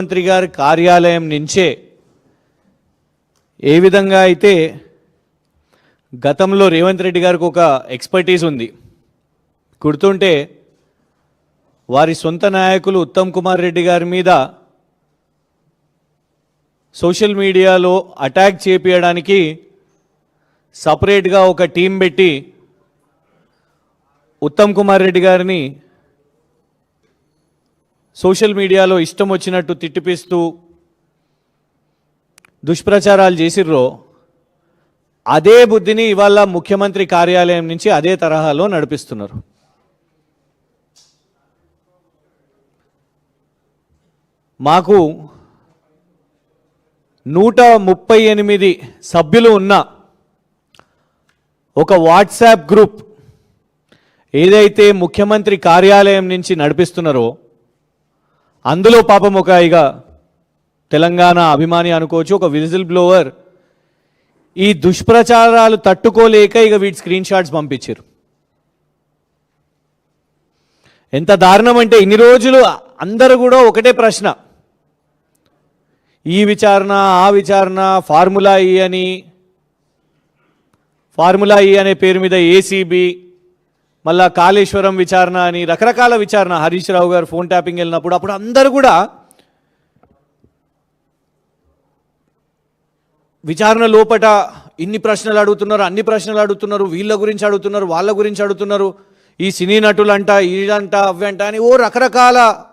మంత్రి గారి కార్యాలయం నుంచే ఏ విధంగా అయితే గతంలో రేవంత్ రెడ్డి గారికి ఒక ఎక్స్పర్టీస్ ఉంది. గుర్తుంటే వారి సొంత నాయకులు ఉత్తమ్ కుమార్ రెడ్డి గారి మీద సోషల్ మీడియాలో అటాక్ చేపించడానికి సపరేట్గా ఒక టీం పెట్టి ఉత్తమ్ కుమార్ రెడ్డి గారిని సోషల్ మీడియాలో ఇష్టం వచ్చినట్టు తిట్టిపిస్తూ దుష్ప్రచారాలు చేసిర్రో అదే బుద్ధిని ఇవాళ ముఖ్యమంత్రి కార్యాలయం నుంచి అదే తరహాలో నడిపిస్తున్నారు. మాకు నూట ముప్పై ఎనిమిది సభ్యులు ఉన్న ఒక వాట్సాప్ గ్రూప్ ఏదైతే ముఖ్యమంత్రి కార్యాలయం నుంచి నడిపిస్తున్నారో అందులో పాపం ఒక ఇక తెలంగాణ అభిమాని అనుకోవచ్చు ఒక విజిల్ బ్లోవర్. ఈ దుష్ప్రచారాలు తట్టుకోలేక ఇక వీటి స్క్రీన్ షాట్స్ పంపించారు. ఎంత దారుణం అంటే ఇన్ని రోజులు అందరూ కూడా ఒకటే ప్రశ్న. ఈ విచారణ ఆ విచారణ ఫార్ములా ఈ అని ఫార్ములా ఈ అనే పేరు మీద ఏసీబీ మళ్ళా కాళేశ్వరం విచారణ అని రకరకాల విచారణ. హరీష్ రావు గారు ఫోన్ ట్యాపింగ్ వెళ్ళినప్పుడు అప్పుడు అందరూ కూడా విచారణ లోపట ఇన్ని ప్రశ్నలు అడుగుతున్నారు అన్ని ప్రశ్నలు అడుగుతున్నారు వీళ్ళ గురించి అడుగుతున్నారు వాళ్ళ గురించి అడుగుతున్నారు. ఈ సినీ నటులంట వీళ్ళంట అవ్వంట అని ఓ రకరకాల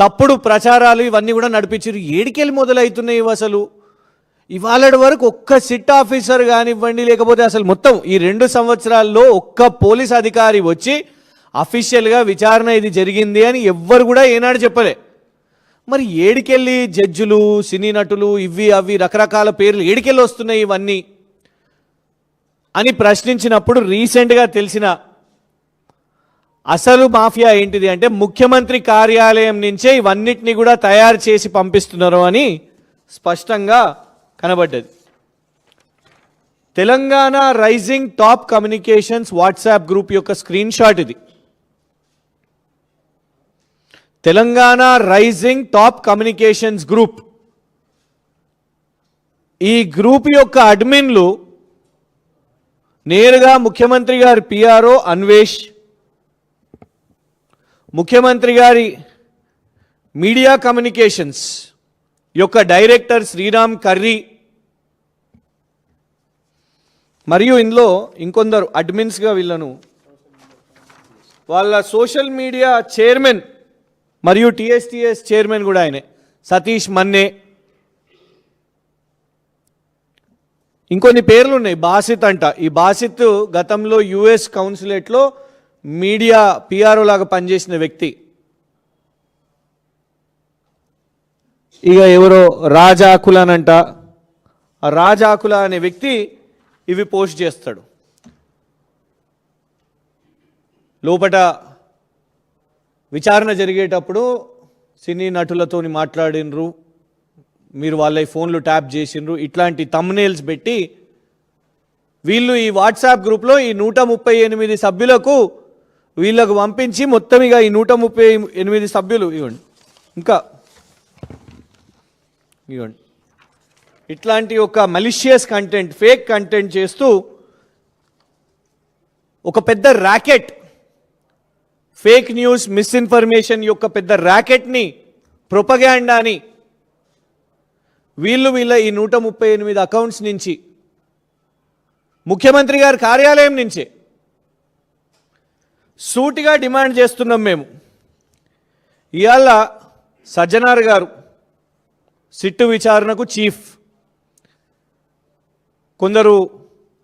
తప్పుడు ప్రచారాలు ఇవన్నీ కూడా నడిపించారు. ఏడికెళ్ళి మొదలవుతున్నాయి అసలు? ఇవాళ వరకు ఒక్క సిట్ ఆఫీసర్ కానివ్వండి లేకపోతే అసలు మొత్తం ఈ రెండు సంవత్సరాల్లో ఒక్క పోలీస్ అధికారి వచ్చి అఫీషియల్గా విచారణ ఇది జరిగింది అని ఎవ్వరు కూడా ఏనాడు చెప్పలే. మరి ఏడికెళ్ళి జడ్జులు సినీ నటులు ఇవి అవి రకరకాల పేర్లు ఏడికెళ్ళి వస్తున్నాయి ఇవన్నీ అని ప్రశ్నించినప్పుడు రీసెంట్గా తెలిసిన అసలు మాఫియా ఏంటిది అంటే ముఖ్యమంత్రి కార్యాలయం నుంచే ఇవన్నిటిని కూడా తయారు చేసి పంపిస్తున్నారు అని స్పష్టంగా కనబడ్డది. Telangana rising top communications WhatsApp group యొక్క స్క్రీన్ షాట్ ఇది. Telangana rising top communications group. ఈ గ్రూప్ యొక్క అడ్మిన్లు నేరుగా ముఖ్యమంత్రి గారి పిఆర్ఓ అన్వేష్ ముఖ్యమంత్రి గారి మీడియా కమ్యూనికేషన్స్ యొక్క డైరెక్టర్ శ్రీరామ్ కర్రీ మరియు ఇందులో ఇంకొందరు అడ్మిన్స్గా వీళ్ళను. వాళ్ళ సోషల్ మీడియా చైర్మన్ మరియు టీఎస్టీఎస్ చైర్మన్ కూడా ఆయనే. సతీష్ మన్నే. ఇంకొన్ని పేర్లు ఉన్నాయి. బాసిత్ అంట. ఈ బాసిత్ గతంలో యుఎస్ కౌన్సిలేట్లో మీడియా పిఆర్ఓ లాగా పనిచేసిన వ్యక్తి. ఇక ఎవరో రాజాకులనంట అంట. రాజాకుల అనే వ్యక్తి ఇవి పోస్ట్ చేస్తాడు. లోపట విచారణ జరిగేటప్పుడు సినీ నటులతోని మాట్లాడినరు. మీరు వాళ్ళ ఫోన్లు ట్యాప్ చేసిండ్రు. ఇట్లాంటి తమ్నేల్స్ పెట్టి వీళ్ళు ఈ వాట్సాప్ గ్రూప్లో ఈ నూట ముప్పై ఎనిమిది సభ్యులకు వీళ్ళకు పంపించి మొత్తం ఇక ఈ నూట ముప్పై ఎనిమిది సభ్యులు ఇవ్వండి ఇంకా ఇవ్వండి ఇట్లాంటి ఒక మలిషియస్ కంటెంట్ ఫేక్ కంటెంట్ చేస్తూ ఒక పెద్ద ర్యాకెట్ ఫేక్ న్యూస్ మిస్ఇన్ఫర్మేషన్ యొక్క పెద్ద ర్యాకెట్ని ప్రొపగాండాని వీళ్ళు వీళ్ళ ఈ నూట ముప్పై ఎనిమిది అకౌంట్స్ నుంచి ముఖ్యమంత్రి గారి కార్యాలయం నుంచే సూటిగా డిమాండ్ చేస్తున్నాం మేము. ఇవాళ సజ్జనార్ గారు సిట్టు విచారణకు చీఫ్ కొందరు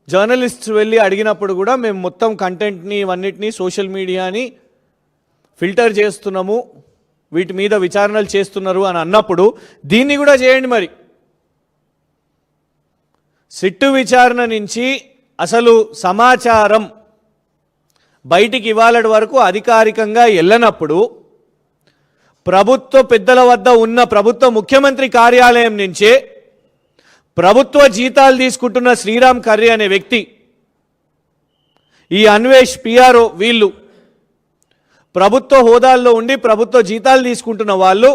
జర్నలిస్ట్స్ వెళ్ళి అడిగినప్పుడు కూడా మేము మొత్తం కంటెంట్ని ఇవన్నిటినీ సోషల్ మీడియాని ఫిల్టర్ చేస్తున్నాము వీటి మీద విచారణలు చేస్తున్నారు అని అన్నప్పుడు దీన్ని కూడా చేయండి మరి. సిట్టు విచారణ నుంచి అసలు సమాచారం బయటికి ఇవ్వాలటి వరకు అధికారికంగా వెళ్ళనప్పుడు ప్రభుత్వ పెద్దల వద్ద ఉన్న ప్రభుత్వ ముఖ్యమంత్రి కార్యాలయం నుంచే ప్రభుత్వ జీతాలు తీసుకుంటున్న శ్రీరామ్ కర్రీ అనే వ్యక్తి ఈ అన్వేష్ పిఆర్ఓ వీళ్ళు ప్రభుత్వ హోదాల్లో ఉండి ప్రభుత్వ జీతాలు తీసుకుంటున్న వాళ్ళు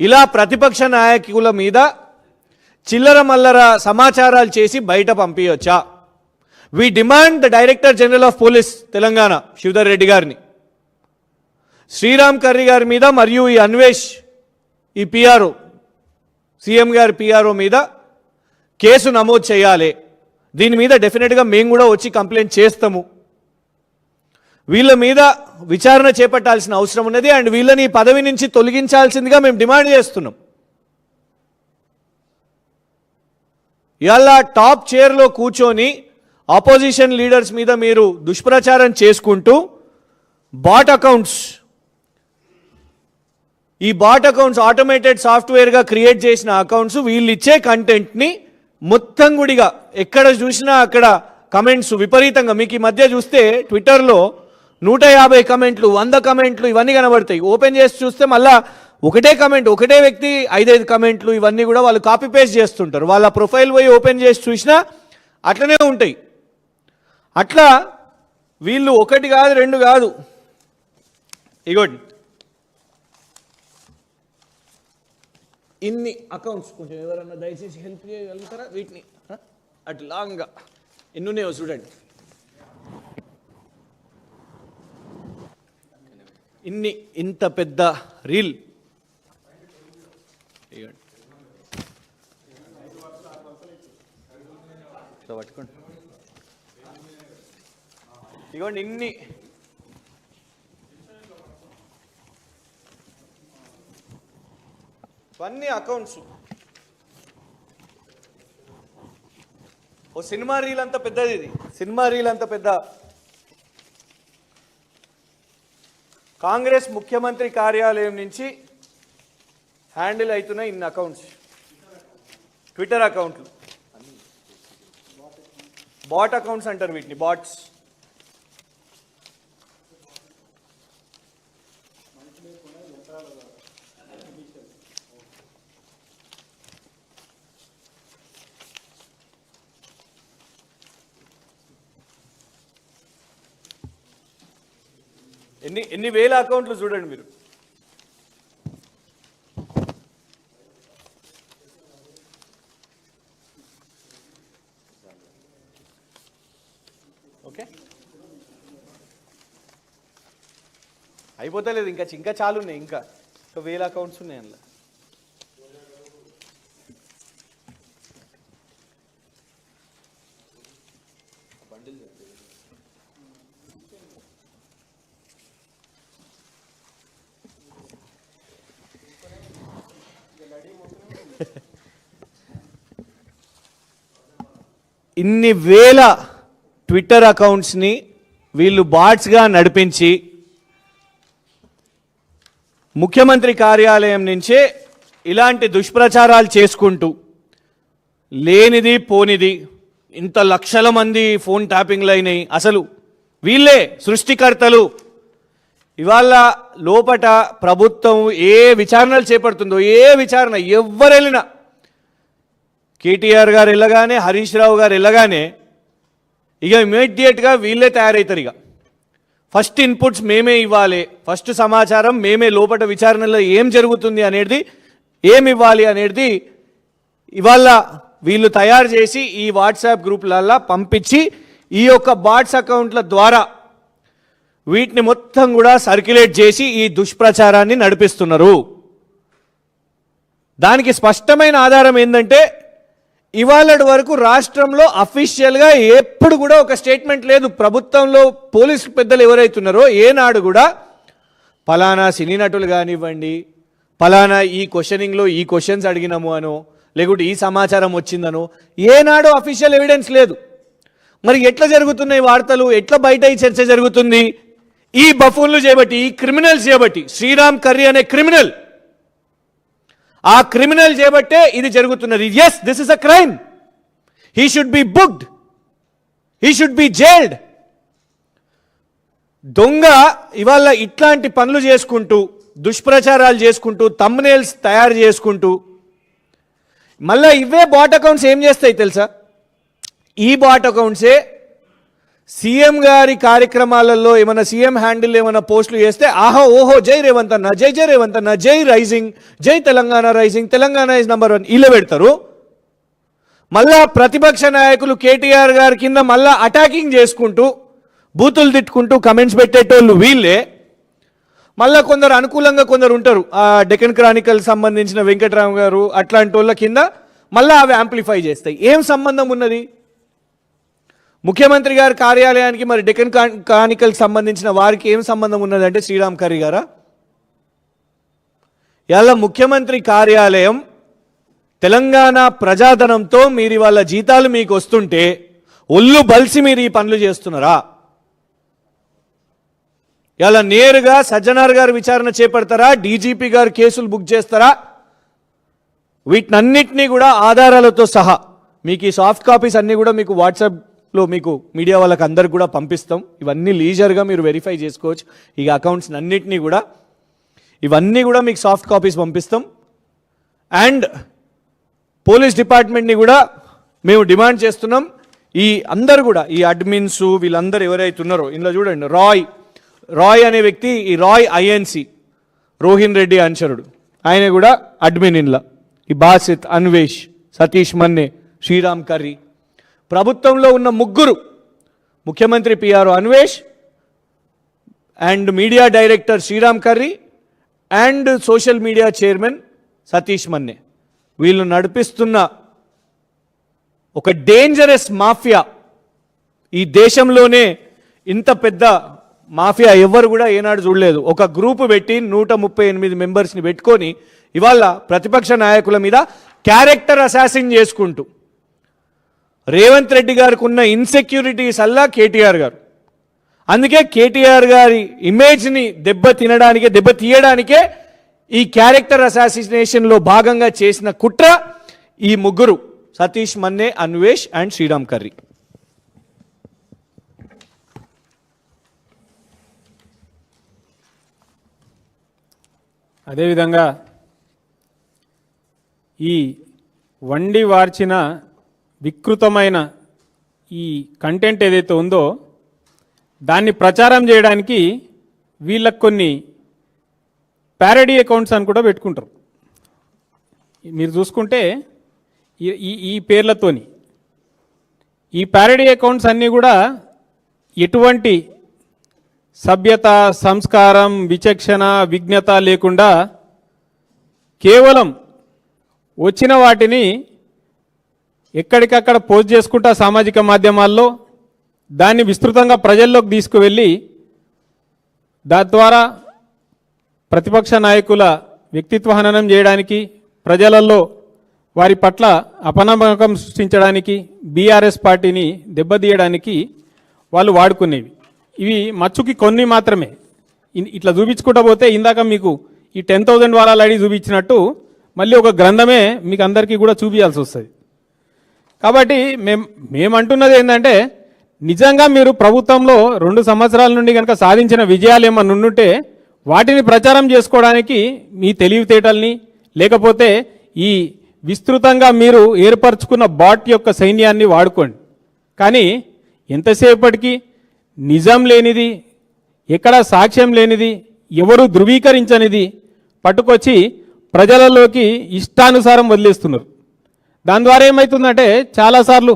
ఇలా ప్రతిపక్ష నాయకుల మీద చిల్లర మల్లర సమాచారాలు చేసి బయట పంపించచ్చా we demand the director general of police Telangana Shivadhar Reddy గారిని. శ్రీరామ్ కర్రీ గారి మీద మరియు ఈ అన్వేష్ ఈ పిఆర్ఓ సీఎం గారి పిఆర్ఓ మీద కేసు నమోదు చేయాలి. దీని మీద డెఫినెట్గా మేము కూడా వచ్చి కంప్లైంట్ చేస్తాము. వీళ్ళ మీద విచారణ చేపట్టాల్సిన అవసరం ఉన్నది అండ్ వీళ్ళని ఈ పదవి నుంచి తొలగించాల్సిందిగా మేము డిమాండ్ చేస్తున్నాం. ఇవాళ టాప్ చైర్లో కూర్చొని ఆపోజిషన్ లీడర్స్ మీద మీరు దుష్ప్రచారం చేసుకుంటూ బాట్ అకౌంట్స్ ఈ బాట్ అకౌంట్స్ ఆటోమేటెడ్ సాఫ్ట్వేర్గా క్రియేట్ చేసిన అకౌంట్స్ వీళ్ళు ఇచ్చే కంటెంట్ని మొత్తం గుడిగా ఎక్కడ చూసినా అక్కడ కమెంట్స్ విపరీతంగా. మీకు ఈ మధ్య చూస్తే ట్విట్టర్లో నూట యాభై కమెంట్లు వంద కమెంట్లు ఇవన్నీ కనబడతాయి. ఓపెన్ చేసి చూస్తే మళ్ళా ఒకటే కమెంట్ ఒకటే వ్యక్తి ఐదైదు కమెంట్లు ఇవన్నీ కూడా వాళ్ళు కాపీ పేస్ట్ చేస్తుంటారు. వాళ్ళ ప్రొఫైల్ పోయి ఓపెన్ చేసి చూసినా అట్లనే ఉంటాయి. అట్లా వీళ్ళు ఒకటి కాదు రెండు కాదు. ఇగోండి. ఇన్ని అకౌంట్స్ కొంచెం ఎవరన్నా దయచేసి హెల్ప్ చేయగలుగుతారా? వీటిని అటు లాంగ్గా ఎన్ని ఉన్నాయో చూడండి. ఇన్ని ఇంత పెద్ద రీల్ పట్టుకోండి ఇగోండి ఇన్ని ఇవన్నీ అకౌంట్స్ ఓ సినిమా రీల్ అంత పెద్దది ఇది. సినిమా రీల్ అంత పెద్ద. కాంగ్రెస్ ముఖ్యమంత్రి కార్యాలయం నుంచి హ్యాండిల్ అవుతున్న ఇన్ని అకౌంట్స్ ట్విట్టర్ అకౌంట్లు బాట్ అకౌంట్స్ అంటారు వీటిని బాట్స్ ఎన్ని ఎన్ని వేల అకౌంట్లు చూడండి మీరు. ఓకే. అయిపోతలేదు ఇంకా ఇంకా చాలు ఉన్నాయి ఇంకా. ఇంకా వేల అకౌంట్స్ ఉన్నాయి అందులో ఇన్ని వేల ట్విట్టర్ అకౌంట్స్ని వీళ్ళు బాట్స్గా నడిపించి ముఖ్యమంత్రి కార్యాలయం నుంచే ఇలాంటి దుష్ప్రచారాలు చేసుకుంటూ లేనిది పోనిది ఇంత లక్షల మంది ఫోన్ ట్యాపింగ్లు అయినాయి. అసలు వీళ్ళే సృష్టికర్తలు. ఇవాళ లోపట ప్రభుత్వం ఏ విచారణలు చేపడుతుందో ఏ విచారణ ఎవరెళ్ళినా కేటీఆర్ గారు వెళ్ళగానే హరీష్ రావు గారు వెళ్ళగానే ఇక ఇమీడియట్గా వీళ్ళే తయారవుతారు ఇక. ఫస్ట్ ఇన్పుట్స్ మేమే ఇవ్వాలి ఫస్ట్ సమాచారం మేమే లోపల విచారణలో ఏం జరుగుతుంది అనేది ఏమి ఇవ్వాలి అనేది ఇవాళ వీళ్ళు తయారు చేసి ఈ వాట్సాప్ గ్రూప్లల్లా పంపించి ఈ యొక్క బాట్స్ అకౌంట్ల ద్వారా వీటిని మొత్తం కూడా సర్క్యులేట్ చేసి ఈ దుష్ప్రచారాన్ని నడిపిస్తున్నారు. దానికి స్పష్టమైన ఆధారం ఏంటంటే ఇవాళ వరకు రాష్ట్రంలో అఫీషియల్గా ఎప్పుడు కూడా ఒక స్టేట్మెంట్ లేదు. ప్రభుత్వంలో పోలీసు పెద్దలు ఎవరైతున్నారో ఏనాడు కూడా ఫలానా సినీ నటులు కానివ్వండి ఫలానా ఈ క్వశ్చనింగ్లో ఈ క్వశ్చన్స్ అడిగినాము అనో లేకుంటే ఈ సమాచారం వచ్చిందనో ఏనాడు అఫీషియల్ ఎవిడెన్స్ లేదు. మరి ఎట్లా జరుగుతున్నాయి వార్తలు? ఎట్లా బయట ఈ చర్చ జరుగుతుంది? ఈ బఫూన్లు చేయబట్టి ఈ క్రిమినల్స్ చేయబట్టి శ్రీరామ్ కర్రీ అనే క్రిమినల్ ఆ క్రిమినల్ చేయబట్టే ఇది జరుగుతున్నది. Yes this is a crime he should be booked he should be jailed దొంగ ఇవాళ ఇట్లాంటి పనులు చేసుకుంటూ దుష్ప్రచారాలు చేసుకుంటూ తమ్నేల్స్ తయారు చేసుకుంటూ మళ్ళీ ఇవే బాట్ అకౌంట్స్ ఏం చేస్తాయి తెలుసా? ఈ బాట్ అకౌంట్సే సీఎం గారి కార్యక్రమాలలో ఏమైనా సీఎం హ్యాండిల్ ఏమైనా పోస్టులు చేస్తే ఆహా ఓహో జై రేవంత్ అన్న జై జై రేవంత్ అన్న జై రైజింగ్ జై Telangana rising Telangana is number one ఇలా పెడతారు. మళ్ళా ప్రతిపక్ష నాయకులు కేటీఆర్ గారి కింద మళ్ళా అటాకింగ్ చేసుకుంటూ బూతులు తిట్టుకుంటూ కమెంట్స్ పెట్టేటోళ్ళు వీళ్ళే. మళ్ళా కొందరు అనుకూలంగా కొందరు ఉంటారు. ఆ డెక్కన్ క్రానికల్ సంబంధించిన వెంకటరామ గారు అట్లాంటి వాళ్ళ కింద మళ్ళా అవి యాంప్లిఫై చేస్తాయి. ఏం సంబంధం ఉన్నది? ముఖ్యమంత్రి గారి కార్యాలయానికి మరి డెక్కన్ క్రానికల్ సంబంధించిన వారికి ఏం సంబంధం ఉన్నదంటే శ్రీరామ్ కర్రీ గారా? ఇలా ముఖ్యమంత్రి కార్యాలయం తెలంగాణ ప్రజాధనంతో మీరు వాళ్ళ జీతాలు మీకు వస్తుంటే ఒళ్ళు బలిసి మీరు ఈ పనులు చేస్తున్నారా? ఇలా నేరుగా సజ్జనార్ గారు విచారణ చేపడతారా? డీజీపీ గారు కేసులు బుక్ చేస్తారా? వీటినన్నిటినీ కూడా ఆధారాలతో సహా మీకు ఈ సాఫ్ట్ కాపీస్ అన్నీ కూడా మీకు వాట్సాప్ లో మీకు మీడియా వాళ్ళకి అందరికి కూడా పంపిస్తాం. ఇవన్నీ లీజర్గా మీరు వెరిఫై చేసుకోవచ్చు. ఈ అకౌంట్స్ అన్నిటినీ కూడా ఇవన్నీ కూడా మీకు సాఫ్ట్ కాపీస్ పంపిస్తాం. అండ్ పోలీస్ డిపార్ట్మెంట్ని కూడా మేము డిమాండ్ చేస్తున్నాం. ఈ అందరు కూడా ఈ అడ్మిన్స్ వీళ్ళందరూ ఎవరైతే ఉన్నారో ఇందులో చూడండి రాయ్ రాయ్ అనే వ్యక్తి ఈ రాయ్ ఐఎన్సి రోహిన్ రెడ్డి అనుచరుడు. ఆయన కూడా అడ్మిన్ ఇన్లా ఈ బాసిత్ అన్వేష్ సతీష్ మన్నే శ్రీరామ్ కర్రీ ప్రభుత్వంలో ఉన్న ముగ్గురు ముఖ్యమంత్రి PR Anvesh and media director Sriram Karri and social media chairman Satish Manne. వీళ్ళు నడిపిస్తున్న ఒక డేంజరస్ మాఫియా ఈ దేశంలోనే ఇంత పెద్ద మాఫియా ఎవ్వరు కూడా ఏనాడు చూడలేదు. ఒక గ్రూపు పెట్టి నూట ముప్పై ఎనిమిది మెంబర్స్ని పెట్టుకొని ఇవాళ ప్రతిపక్ష నాయకుల మీద క్యారెక్టర్ అసాసిన్ చేసుకుంటూ రేవంత్ రెడ్డి గారికి ఉన్న ఇన్సెక్యూరిటీస్ అల్లా కేటీఆర్ గారు. అందుకే కేటీఆర్ గారి ఇమేజ్ని దెబ్బ తినడానికే దెబ్బ తీయడానికే ఈ క్యారెక్టర్ అసాసినేషన్లో భాగంగా చేసిన కుట్ర ఈ ముగ్గురు సతీష్ మన్నే అన్వేష్ అండ్ శ్రీరామ్ కర్రీ. అదేవిధంగా ఈ వండి వార్చిన వికృతమైన ఈ కంటెంట్ ఏదైతే ఉందో దాన్ని ప్రచారం చేయడానికి వీళ్ళకు కొన్ని ప్యారడీ అకౌంట్స్ అని కూడా పెట్టుకుంటారు. మీరు చూసుకుంటే ఈ- ఈ ఈ పేర్లతోని ఈ ప్యారడీ అకౌంట్స్ అన్నీ కూడా ఎటువంటి సభ్యత సంస్కారం విచక్షణ విజ్ఞత లేకుండా కేవలం వచ్చిన వాటిని ఎక్కడికక్కడ పోస్ట్ చేసుకుంటా సామాజిక మాధ్యమాల్లో దాన్ని విస్తృతంగా ప్రజల్లోకి తీసుకువెళ్ళి దాని ద్వారా ప్రతిపక్ష నాయకుల వ్యక్తిత్వ హననం చేయడానికి ప్రజలలో వారి పట్ల అపనమ్మకం సృష్టించడానికి బీఆర్ఎస్ పార్టీని దెబ్బతీయడానికి వాళ్ళు వాడుకునేవి. ఇవి మచ్చుకి కొన్ని మాత్రమే. ఇట్లా చూపించుకుంటా పోతే ఇందాక మీకు ఈ టెన్ థౌజండ్ వారాలు అడిగి చూపించినట్టు మళ్ళీ ఒక గ్రంథమే మీకు అందరికీ కూడా చూపించాల్సి వస్తుంది. కాబట్టి మేం మేమంటున్నది ఏంటంటే నిజంగా మీరు ప్రభుత్వంలో రెండు సంవత్సరాల నుండి కనుక సాధించిన విజయాలు ఏమన్నా ఉండుంటే వాటిని ప్రచారం చేసుకోవడానికి మీ తెలివితేటల్ని లేకపోతే ఈ విస్తృతంగా మీరు ఏర్పరచుకున్న బాట్ యొక్క సైన్యాన్ని వాడుకోండి. కానీ ఎంతసేపటికి నిజం లేనిది ఎక్కడ సాక్ష్యం లేనిది ఎవరు ధృవీకరించనిది పట్టుకొచ్చి ప్రజలలోకి ఇష్టానుసారం వదిలేస్తున్నారు. దాని ద్వారా ఏమవుతుందంటే చాలాసార్లు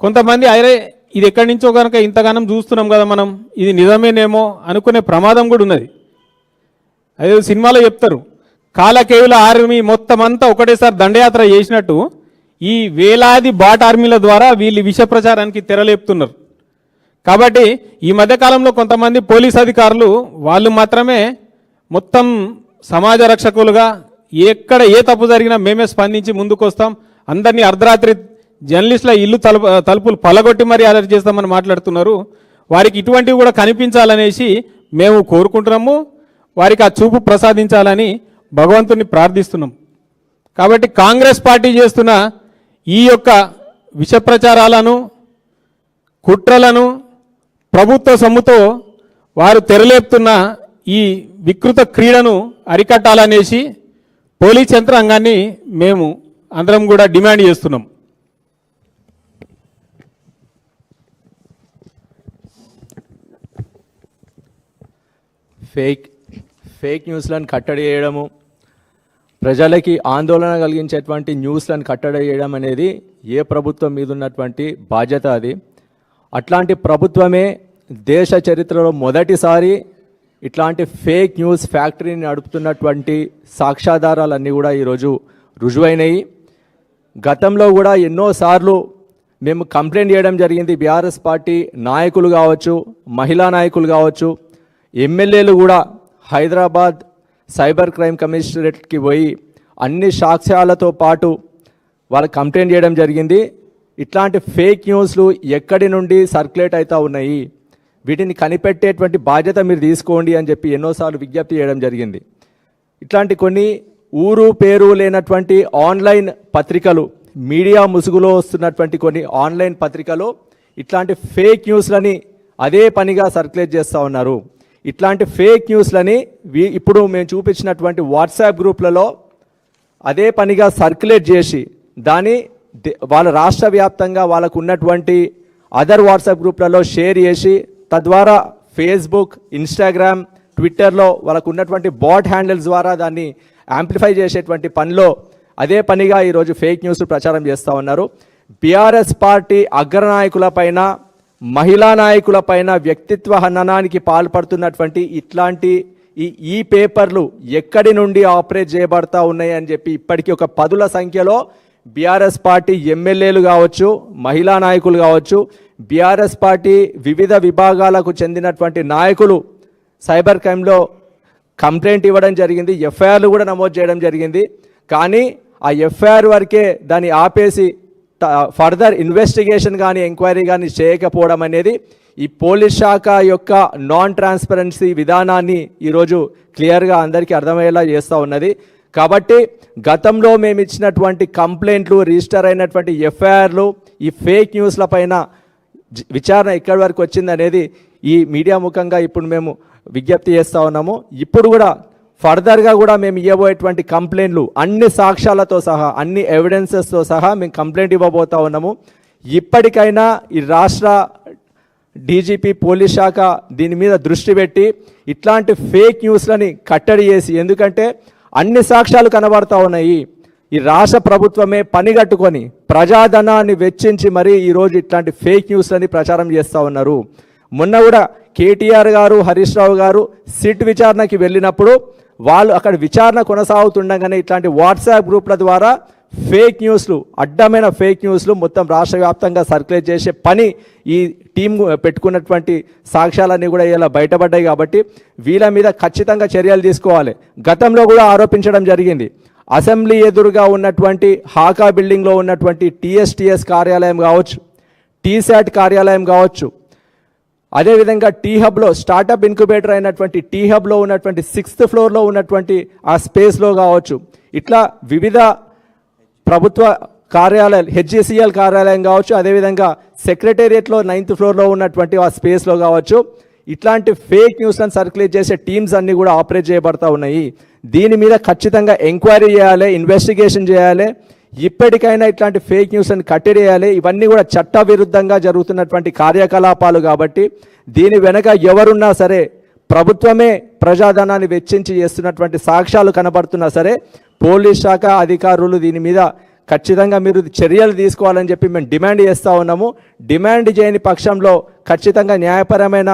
కొంతమంది అరే ఇది ఎక్కడి నుంచో కనుక ఇంతగానం చూస్తున్నాం కదా మనం ఇది నిజమేనేమో అనుకునే ప్రమాదం కూడా ఉన్నది. అదే సినిమాలో చెప్తారు కాలకేయుల ఆర్మీ మొత్తం అంతా ఒకటేసారి దండయాత్ర చేసినట్టు ఈ వేలాది బాట్ ఆర్మీల ద్వారా వీళ్ళు విష ప్రచారానికి తెరలేపుతున్నారు. కాబట్టి ఈ మధ్యకాలంలో కొంతమంది పోలీస్ అధికారులు వాళ్ళు మాత్రమే మొత్తం సమాజ రక్షకులుగా ఎక్కడ ఏ తప్పు జరిగినా మేమే స్పందించి ముందుకు వస్తాం అందరినీ అర్ధరాత్రి జర్నలిస్టుల ఇల్లు తలుపు తలుపులు పలగొట్టి మరీ అలర్ట్ చేస్తామని మాట్లాడుతున్నారు. వారికి ఇటువంటివి కూడా కనిపించాలనేసి మేము కోరుకుంటున్నాము. వారికి ఆ చూపు ప్రసాదించాలని భగవంతుని ప్రార్థిస్తున్నాం. కాబట్టి కాంగ్రెస్ పార్టీ చేస్తున్న ఈ యొక్క విషప్రచారాలను కుట్రలను ప్రభుత్వ సొమ్ముతో వారు తెరలేపుతున్న ఈ వికృత క్రీడను అరికట్టాలనేసి పోలీస్ యంత్రాంగాన్ని మేము అందరం కూడా డిమాండ్ చేస్తున్నాం. ఫేక్ ఫేక్ న్యూస్లను కట్టడి చేయడము ప్రజలకి ఆందోళన కలిగించేటువంటి న్యూస్లను కట్టడి చేయడం అనేది ఏ ప్రభుత్వం మీద ఉన్నటువంటి బాధ్యత అది. అట్లాంటి ప్రభుత్వమే దేశ చరిత్రలో మొదటిసారి ఇట్లాంటి ఫేక్ న్యూస్ ఫ్యాక్టరీని నడుపుతున్నటువంటి సాక్ష్యాధారాలన్నీ కూడా ఈరోజు రుజువైనవి గతంలో కూడా ఎన్నోసార్లు మేము కంప్లైంట్ చేయడం జరిగింది. బీఆర్ఎస్ పార్టీ నాయకులు కావచ్చు మహిళా నాయకులు కావచ్చు ఎమ్మెల్యేలు కూడా హైదరాబాద్ సైబర్ క్రైమ్ కమిషనరేట్కి పోయి అన్ని సాక్ష్యాలతో పాటు వాళ్ళు కంప్లైంట్ చేయడం జరిగింది. ఇట్లాంటి ఫేక్ న్యూస్లు ఎక్కడి నుండి సర్క్యులేట్ అవుతూ ఉన్నాయి? వీటిని కనిపెట్టేటువంటి బాధ్యత మీరు తీసుకోండి అని చెప్పి ఎన్నోసార్లు విజ్ఞప్తి చేయడం జరిగింది. ఇట్లాంటి కొన్ని ఊరు పేరు లేనటువంటి ఆన్లైన్ పత్రికలు మీడియా ముసుగులో వస్తున్నటువంటి కొన్ని ఆన్లైన్ పత్రికలు ఇట్లాంటి ఫేక్ న్యూస్లని అదే పనిగా సర్క్యులేట్ చేస్తూ ఉన్నారు. ఇట్లాంటి ఫేక్ న్యూస్లని ఇప్పుడు మేము చూపించినటువంటి వాట్సాప్ గ్రూప్లలో అదే పనిగా సర్క్యులేట్ చేసి దాన్ని దే- వాళ్ళ రాష్ట్ర వ్యాప్తంగా వాళ్ళకు ఉన్నటువంటి అదర్ వాట్సాప్ గ్రూప్లలో షేర్ చేసి తద్వారా ఫేస్బుక్ ఇన్స్టాగ్రామ్ ట్విట్టర్లో వాళ్ళకు ఉన్నటువంటి బాట్ హ్యాండిల్స్ ద్వారా దాన్ని యాంప్లిఫై చేసేటువంటి పనిలో అదే పనిగా ఈరోజు ఫేక్ న్యూస్ ప్రచారం చేస్తూ ఉన్నారు. బీఆర్ఎస్ పార్టీ అగ్రనాయకులపైన మహిళా నాయకులపైన వ్యక్తిత్వ హననానికి పాల్పడుతున్నటువంటి ఇట్లాంటి ఈ ఈ పేపర్లు ఎక్కడి నుండి ఆపరేట్ చేయబడతా ఉన్నాయి అని చెప్పి ఇప్పటికీ ఒక పదుల సంఖ్యలో బీఆర్ఎస్ పార్టీ ఎమ్మెల్యేలు కావచ్చు మహిళా నాయకులు కావచ్చు బీఆర్ఎస్ పార్టీ వివిధ విభాగాలకు చెందినటువంటి నాయకులు సైబర్ క్రైమ్లో కంప్లైంట్ ఇవ్వడం జరిగింది ఎఫ్ఐఆర్లు కూడా నమోదు చేయడం జరిగింది. కానీ ఆ ఎఫ్ఐఆర్ వరకే దాన్ని ఆపేసి ఫర్దర్ ఇన్వెస్టిగేషన్ కానీ ఎంక్వైరీ కానీ చేయకపోవడం అనేది ఈ పోలీస్ శాఖ యొక్క నాన్ ట్రాన్స్పరెన్సీ విధానాన్ని ఈరోజు క్లియర్గా అందరికీ అర్థమయ్యేలా చేస్తూ ఉన్నది. కాబట్టి గతంలో మేము ఇచ్చినటువంటి కంప్లైంట్లు రిజిస్టర్ అయినటువంటి ఎఫ్ఐఆర్లు ఈ ఫేక్ న్యూస్ల పైన విచారణ ఎక్కడి వరకు వచ్చిందనేది ఈ మీడియా ముఖంగా ఇప్పుడు మేము విజ్ఞప్తి చేస్తూ ఉన్నాము. ఇప్పుడు కూడా ఫర్దర్గా కూడా మేము ఇవ్వబోయేటువంటి కంప్లైంట్లు అన్ని సాక్ష్యాలతో సహా అన్ని ఎవిడెన్సెస్తో సహా మేము కంప్లైంట్ ఇవ్వబోతా ఉన్నాము. ఇప్పటికైనా ఈ రాష్ట్ర డీజీపీ పోలీస్ శాఖ దీని మీద దృష్టి పెట్టి ఇట్లాంటి ఫేక్ న్యూస్లని కట్టడి చేసి ఎందుకంటే అన్ని సాక్ష్యాలు కనబడతా ఉన్నాయి. ఈ రాష్ట్ర ప్రభుత్వమే పనిగట్టుకొని ప్రజాధనాన్ని వెచ్చించి మరీ ఈరోజు ఇట్లాంటి ఫేక్ న్యూస్లని ప్రచారం చేస్తూ ఉన్నారు. మొన్న కూడా కేటీఆర్ గారు హరీష్ రావు గారు సిట్ విచారణకి వెళ్ళినప్పుడు వాళ్ళు అక్కడ విచారణ కొనసాగుతుండగానే ఇట్లాంటి వాట్సాప్ గ్రూప్ల ద్వారా ఫేక్ న్యూస్లు అడ్డమైన ఫేక్ న్యూస్లు మొత్తం రాష్ట్ర వ్యాప్తంగా సర్క్యులేట్ చేసే పని ఈ టీం పెట్టుకున్నటువంటి సాక్ష్యాలన్నీ కూడా ఇలా బయటపడ్డాయి కాబట్టి వీళ్ళ మీద ఖచ్చితంగా చర్యలు తీసుకోవాలి. గతంలో కూడా ఆరోపించడం జరిగింది. అసెంబ్లీ ఎదురుగా ఉన్నటువంటి హాకా బిల్డింగ్లో ఉన్నటువంటి టీఎస్టీఎస్ కార్యాలయం కావచ్చు టీశాట్ కార్యాలయం కావచ్చు అదేవిధంగా టీ హబ్లో స్టార్టప్ ఇన్క్యుబేటర్ అయినటువంటి టీ హబ్లో ఉన్నటువంటి సిక్స్త్ ఫ్లోర్లో ఉన్నటువంటి ఆ స్పేస్లో కావచ్చు. ఇట్లా వివిధ ప్రభుత్వ కార్యాలయాలు హెచ్జిసిఎల్ కార్యాలయం కావచ్చు అదేవిధంగా సెక్రటేరియట్లో నైన్త్ ఫ్లోర్లో ఉన్నటువంటి ఆ స్పేస్లో కావచ్చు. ఇట్లాంటి ఫేక్ న్యూస్లను సర్క్యులేట్ చేసే టీమ్స్ అన్నీ కూడా ఆపరేట్ చేయబడతా ఉన్నాయి. దీని మీద ఖచ్చితంగా ఎంక్వైరీ చేయాలి ఇన్వెస్టిగేషన్ చేయాలి. ఇప్పటికైనా ఇట్లాంటి ఫేక్ న్యూస్ని కట్టేయాలి ఇవన్నీ కూడా చట్టవిరుద్ధంగా జరుగుతున్నటువంటి కార్యకలాపాలు కాబట్టి దీని వెనక ఎవరున్నా సరే ప్రభుత్వమే ప్రజాధనాన్ని వెచ్చించి చేస్తున్నటువంటి సాక్ష్యాలు కనబడుతున్నా సరే పోలీస్ శాఖ అధికారులు దీని మీద ఖచ్చితంగా మీరు చర్యలు తీసుకోవాలని చెప్పి మేము డిమాండ్ చేస్తూ ఉన్నాము. డిమాండ్ చేయని పక్షంలో ఖచ్చితంగా న్యాయపరమైన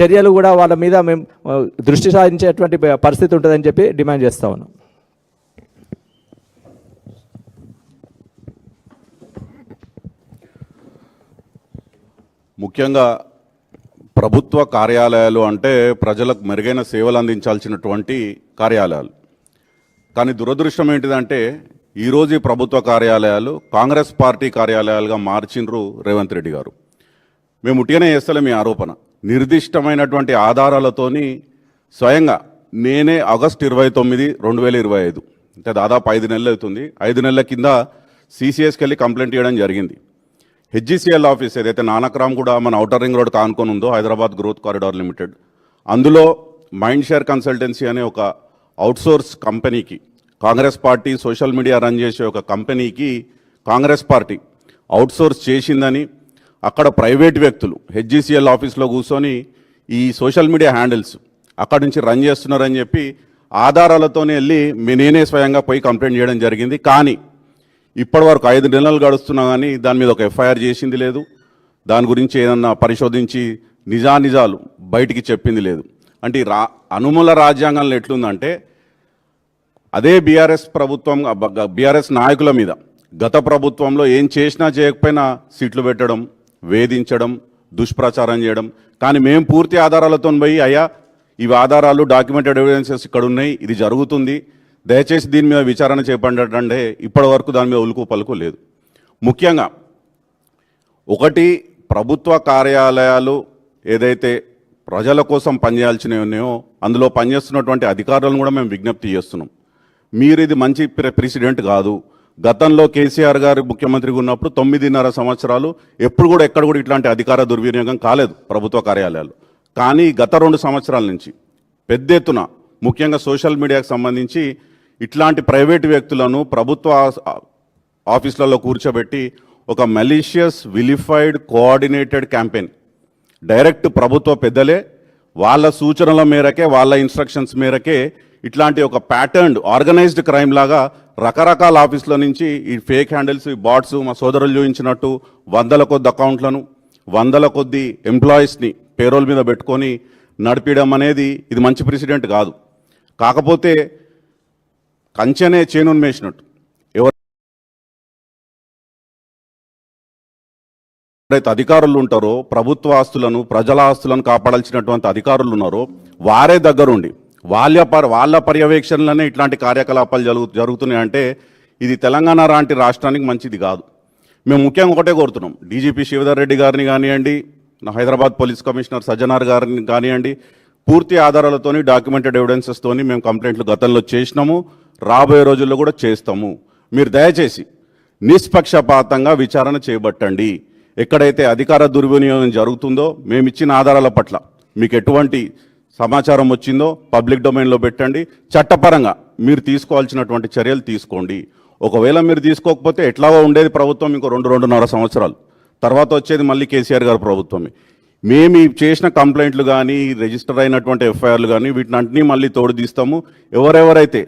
చర్యలు కూడా వాళ్ళ మీద మేము దృష్టి సారించేటువంటి పరిస్థితి ఉంటుందని చెప్పి డిమాండ్ చేస్తూ ఉన్నాం. ముఖ్యంగా ప్రభుత్వ కార్యాలయాలు అంటే ప్రజలకు మెరుగైన సేవలు అందించాల్సినటువంటి కార్యాలయాలు. కానీ దురదృష్టం ఏంటిదంటే ఈరోజు ఈ ప్రభుత్వ కార్యాలయాలు కాంగ్రెస్ పార్టీ కార్యాలయాలుగా మార్చిండ్రు రేవంత్ రెడ్డి గారు. మేము ఉట్టిగానే చేస్తలే మీ ఆరోపణ. నిర్దిష్టమైనటువంటి ఆధారాలతోని స్వయంగా నేనే ఆగస్ట్ ఇరవై తొమ్మిది రెండు వేల ఇరవై ఐదు అంటే దాదాపు ఐదు నెలలు అవుతుంది. ఐదు నెలల కింద సీసీఎస్కి వెళ్ళి కంప్లైంట్ చేయడం జరిగింది. హెచ్జిసిఎల్ ఆఫీస్ ఏదైతే నానక్రామ్ కూడా మన ఔటర్ రింగ్ రోడ్ కానుకొని ఉందో హైదరాబాద్ గ్రోత్ కారిడార్ లిమిటెడ్. అందులో మైండ్ షేర్ కన్సల్టెన్సీ అనే ఒక అవుట్సోర్స్ కంపెనీకి Congress party social media run చేసే ఒక కంపెనీకి కాంగ్రెస్ పార్టీ అవుట్సోర్స్ చేసిందని అక్కడ ప్రైవేట్ వ్యక్తులు హెచ్జిసిఎల్ ఆఫీస్లో కూర్చొని ఈ సోషల్ మీడియా హ్యాండిల్స్ అక్కడి నుంచి రన్ చేస్తున్నారని చెప్పి ఆధారాలతోనే వెళ్ళి మీ నేనే స్వయంగా పోయి కంప్లైంట్ చేయడం జరిగింది. కానీ ఇప్పటి వరకు ఐదు నెలలు గడుస్తున్నా కానీ దాని మీద ఒక ఎఫ్ఐఆర్ చేసింది లేదు. దాని గురించి ఏదన్నా పరిశోధించి నిజానిజాలు బయటికి చెప్పింది లేదు. అంటే రా అనుమూల రాజ్యాంగంలో ఎట్లుందంటే అదే బీఆర్ఎస్ ప్రభుత్వం బీఆర్ఎస్ నాయకుల మీద గత ప్రభుత్వంలో ఏం చేసినా చేయకపోయినా సీట్లు పెట్టడం వేధించడం దుష్ప్రచారం చేయడం. కానీ మేము పూర్తి ఆధారాలతో పోయి అయ్యా ఇవి ఆధారాలు డాక్యుమెంటెడ్ ఎవిడెన్సెస్ ఇక్కడ ఉన్నాయి ఇది జరుగుతుంది. దయచేసి దీని మీద విచారణ చేపట్టంటే ఇప్పటి వరకు దాని మీద ఉలుకు పలుకు లేదు. ముఖ్యంగా ఒకటి ప్రభుత్వ కార్యాలయాలు ఏదైతే ప్రజల కోసం పనిచేయాల్సినవి ఉన్నాయో అందులో పనిచేస్తున్నటువంటి అధికారులను కూడా మేము విజ్ఞప్తి చేస్తున్నాం. మీరు ఇది మంచి ప్రెసిడెంట్ కాదు. గతంలో కేసీఆర్ గారు ముఖ్యమంత్రిగా ఉన్నప్పుడు తొమ్మిదిన్నర సంవత్సరాలు ఎప్పుడు కూడా ఎక్కడ కూడా ఇట్లాంటి అధికార దుర్వినియోగం కాలేదు ప్రభుత్వ కార్యాలయాలు కానీ గత రెండు సంవత్సరాల నుంచి పెద్ద ఎత్తున ముఖ్యంగా సోషల్ మీడియాకు సంబంధించి ఇట్లాంటి ప్రైవేట్ వ్యక్తులను ప్రభుత్వ ఆఫీసులలో కూర్చోబెట్టి ఒక malicious vilified coordinated campaign direct ప్రభుత్వ పెద్దలే వాళ్ళ సూచనల మేరకే వాళ్ళ ఇన్స్ట్రక్షన్స్ మేరకే ఇట్లాంటి ఒక ప్యాటర్న్ ఆర్గనైజ్డ్ క్రైమ్ లాగా రకరకాల ఆఫీసుల నుంచి ఈ ఫేక్ హ్యాండిల్స్ ఈ బాట్స్ మా సోదరులు చూపించినట్టు వందల కొద్ది అకౌంట్లను వందల కొద్ది ఎంప్లాయీస్ని పేరోల్ మీద పెట్టుకొని నడిపించడం అనేది ఇది మంచి ప్రెసిడెంట్ కాదు. కాకపోతే కంచెనే చేనున్మేసినట్టు. ఎవరు ఎవరైతే అధికారులు ఉంటారో ప్రభుత్వ ఆస్తులను ప్రజల ఆస్తులను కాపాడాల్సినటువంటి అధికారులు ఉన్నారో వారే దగ్గరుండి వాళ్ళ పర్ వాళ్ళ పర్యవేక్షణలోనే ఇట్లాంటి కార్యకలాపాలు జరుగు జరుగుతున్నాయంటే ఇది తెలంగాణ లాంటి రాష్ట్రానికి మంచిది కాదు. మేము ముఖ్యంగా ఒకటే కోరుతున్నాం. డీజీపీ శివధర్ రెడ్డి గారిని కానివ్వండి హైదరాబాద్ పోలీస్ కమిషనర్ సజ్జనార్ గారిని కానివ్వండి పూర్తి ఆధారాలతోని డాక్యుమెంటెడ్ ఎవిడెన్సెస్తోని మేము కంప్లైంట్లు గతంలో చేసినాము రాబోయే రోజుల్లో కూడా చేస్తాము. మీరు దయచేసి నిష్పక్షపాతంగా విచారణ చేపట్టండి. ఎక్కడైతే అధికార దుర్వినియోగం జరుగుతుందో మేము ఇచ్చిన ఆధారాల పట్ల మీకు ఎటువంటి సమాచారం వచ్చిందో పబ్లిక్ డొమైన్లో పెట్టండి. చట్టపరంగా మీరు తీసుకోవాల్సినటువంటి చర్యలు తీసుకోండి. ఒకవేళ మీరు తీసుకోకపోతే ఎట్లాగో ఉండేది ప్రభుత్వం ఇంకో రెండు రెండున్నర సంవత్సరాలు. తర్వాత వచ్చేది మళ్ళీ కేసీఆర్ గారు ప్రభుత్వమే. మేము చేసిన కంప్లైంట్లు కానీ రిజిస్టర్ అయినటువంటి ఎఫ్ఐఆర్లు కానీ వీటిని అన్నింటినీ మళ్ళీ తోడు తీస్తాము. ఎవరెవరైతే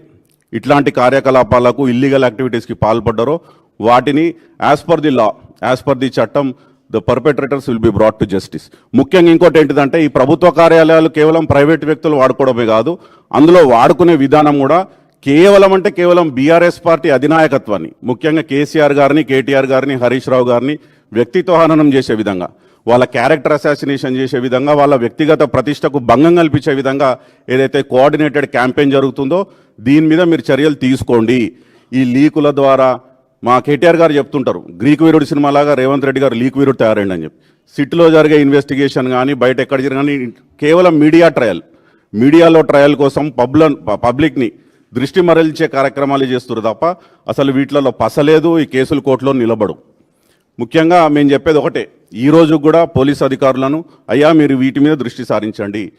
ఇట్లాంటి కార్యకలాపాలకు ఇల్లీగల్ యాక్టివిటీస్కి పాల్పడ్డారో వాటిని as per the law as per the చట్టం the perpetrators will be brought to justice ముఖ్యంగా ఇంకోటి ఏంటిదంటే ఈ ప్రభుత్వ కార్యాలయాలు కేవలం ప్రైవేట్ వ్యక్తులు వాడుకోవడమే కాదు అందులో వాడుకునే విధానం కూడా కేవలం అంటే కేవలం బీఆర్ఎస్ పార్టీ అధినాయకత్వాన్ని ముఖ్యంగా కేసీఆర్ గారిని కేటీఆర్ గారిని హరీష్ రావు గారిని వ్యక్తిత్వ హననం చేసే విధంగా. వాళ్ళ క్యారెక్టర్ అసాసినేషన్ చేసే విధంగా వాళ్ళ వ్యక్తిగత ప్రతిష్టకు భంగం కల్పించే విధంగా ఏదైతే కోఆర్డినేటెడ్ క్యాంపెయిన్ జరుగుతుందో దీని మీద మీరు చర్యలు తీసుకోండి. ఈ లీకుల ద్వారా మా కేటీఆర్ గారు చెప్తుంటారు గ్రీక్ వీరుడు సినిమాలాగా రేవంత్ రెడ్డి గారు లీక్ వీరుడు తయారైండి అని చెప్పి. సిట్లో జరిగే ఇన్వెస్టిగేషన్ కానీ బయట ఎక్కడ జరిగిన కానీ కేవలం మీడియా ట్రయల్ మీడియాలో ట్రయల్ కోసం పబ్ల పబ్లిక్ని దృష్టి మరల్చే కార్యక్రమాలు చేస్తారు తప్ప అసలు వీటిలలో పసలేదు ఈ కేసులు కోర్టులో నిలబడు ముఖ్యంగా మేము చెప్పేది ఒకటే ఈ కూడా పోలీస్ అధికారులను అయ్యా మీరు వీటి మీద దృష్టి సారించండి.